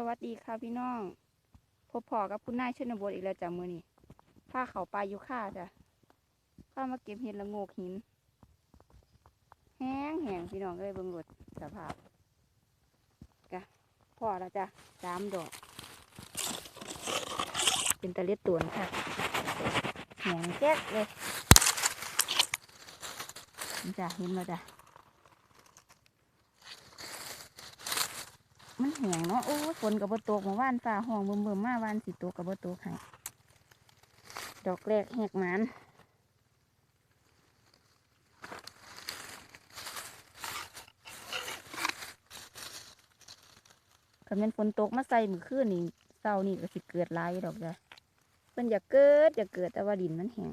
สวัสดีค่ะพี่น้องพบพอกับคุณนายชนบทอีกแล้วจ้ะมือนี้าเขาปลาอยู่ค่าจ้ะข้ามาเก็บเห็ดละโงกหิน แห้งแห้งพี่น้องเลยเบิ่งรถสภาพกะพอแล้วจ้ะสามดอก เป็นตะเล็ดตัวนค่ะแห้งแจ๊กเลยจ้ะเห็นแล้วจ้ะ มันแห้งเนาะโอ้ฝนกับบตกเมื่อวานฟ้าห้องเบิ่มเบิ่มมาวานสิตกกับบตกให้ดอกแรกแหกหมันคันเป็นฝนตกมาใส่มือคืนนี่เศร้านี่ก็สิเกิดหลายดอกจ้ะเพิ่นอยากเกิดอยากเกิดแต่ว่าดินมันแห้ง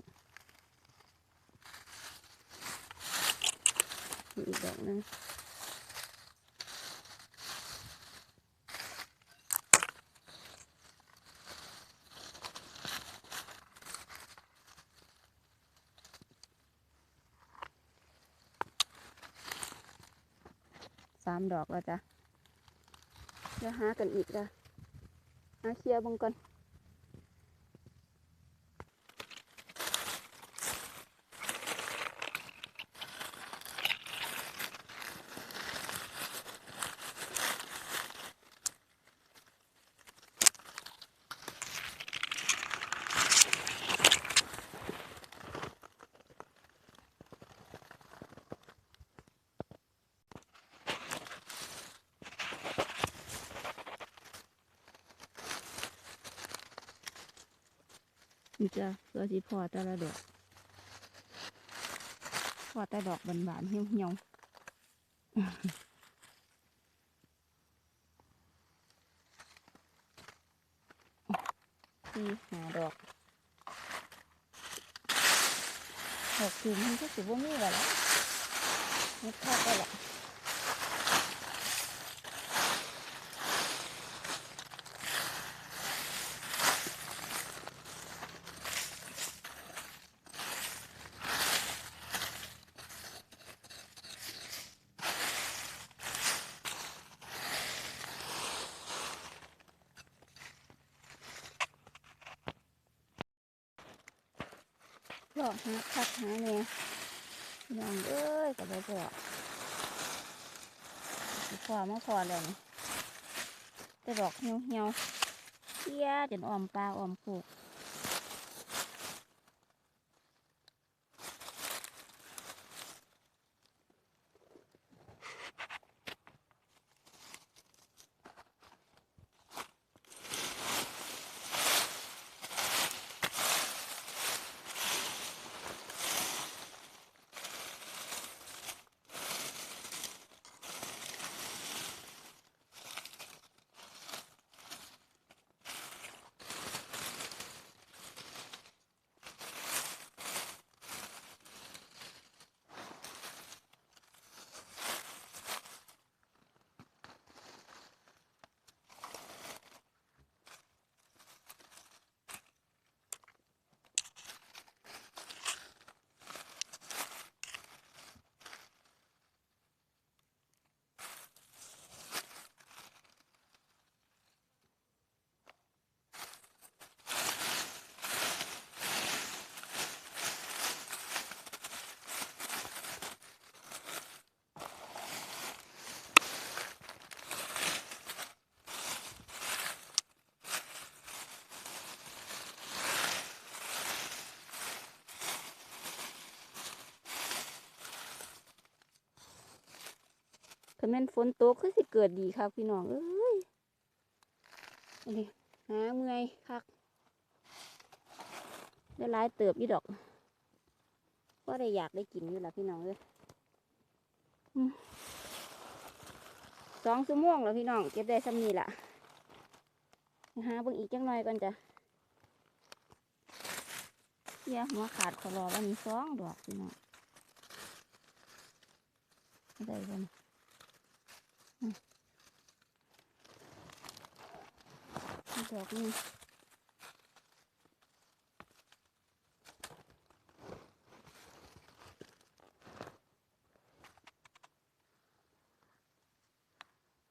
อีกดอกนึง สามดอกแล้วจ้ะเดี๋ยวหากันอีกจ้ะหาเคลียร์บังก่อน นี่จ้ะเพื่อสิพอแต่ละดอกพอแต่ดอกบานๆเหี่ยวเหี่ยวๆสี่หาดอกดอกสีมันก็สิบ่มีแล้วล่ะนี่ทอดได้ละ หลอกหาคักหาเนี่ยพี่น้องเอ้ยกับไปพอสิพอมาพอแล้วนี่จะดอกเหี่ยวเหี่ยวเที่ยจนอ่อมปลาออมผูก คันแม่นฝนตกคือสิเกิดดีครับพี่น้องเอ้ยนนี้หาเมื่อยคักได้หลายเติบอีดอกก็ได้อยากได้กินอยู่ละพี่น้องเอ้ยอืมสองชั่วโมงแล้วพี่น้องเก็บได้ซ้ำนี่ละหาเบิ่งอีกจังหน่อยก่อนจ้ะเยวหัวขาดขอรอวันนี้สองดอกพี่น้องได้กันอีก ดอกนึง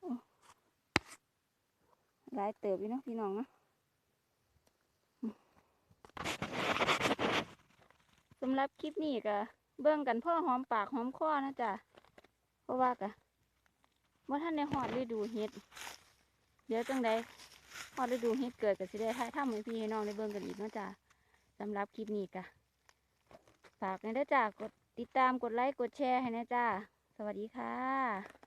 โอ้หลายเติบอยู่เนาะพี่น้องเนาะสำหรับคลิปนี้ก็เบิ่งกันพ่อหอมปากหอมคอนะจ๊ะเพราะว่ากะ ว่าท่านในหอดฤดูเห็ด เดี๋ยวจังใดหอดฤดูเห็ดเกิดก็สิได้ท่ายทำให้พี่ให้น้องได้เบิ่งกันอีกเนาะจ๊ะสำหรับคลิปนี้กะฝากในเด้อจ้ากดติดตามกดไลค์กดแชร์ให้นะจ้า สวัสดีค่ะ